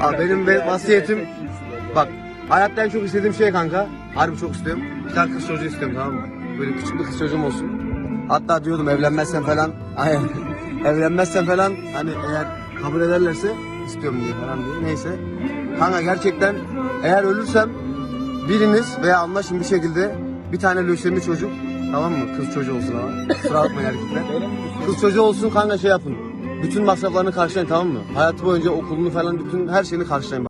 Abi benim ve- vasiyetim bak hayatta en çok istediğim şey kanka. Harbi çok istiyorum. Bir tane kız çocuğu istiyorum tamam mı? Böyle küçük bir kız çocuğum olsun. Hatta diyordum evlenmezsen falan. Aynen. evlenmezsen falan hani eğer kabul ederlerse istiyorum diye falan diye. Neyse. Kanka gerçekten eğer ölürsem biriniz veya anlaşın bir şekilde bir tane lösemi çocuk tamam mı? Kız çocuğu olsun ama. Kusura bakmayın erkekler. Kız çocuğu olsun kanka şey yapın. Bütün masraflarını karşılayın tamam mı? Hayatı boyunca okulunu falan bütün her şeyini karşılayın.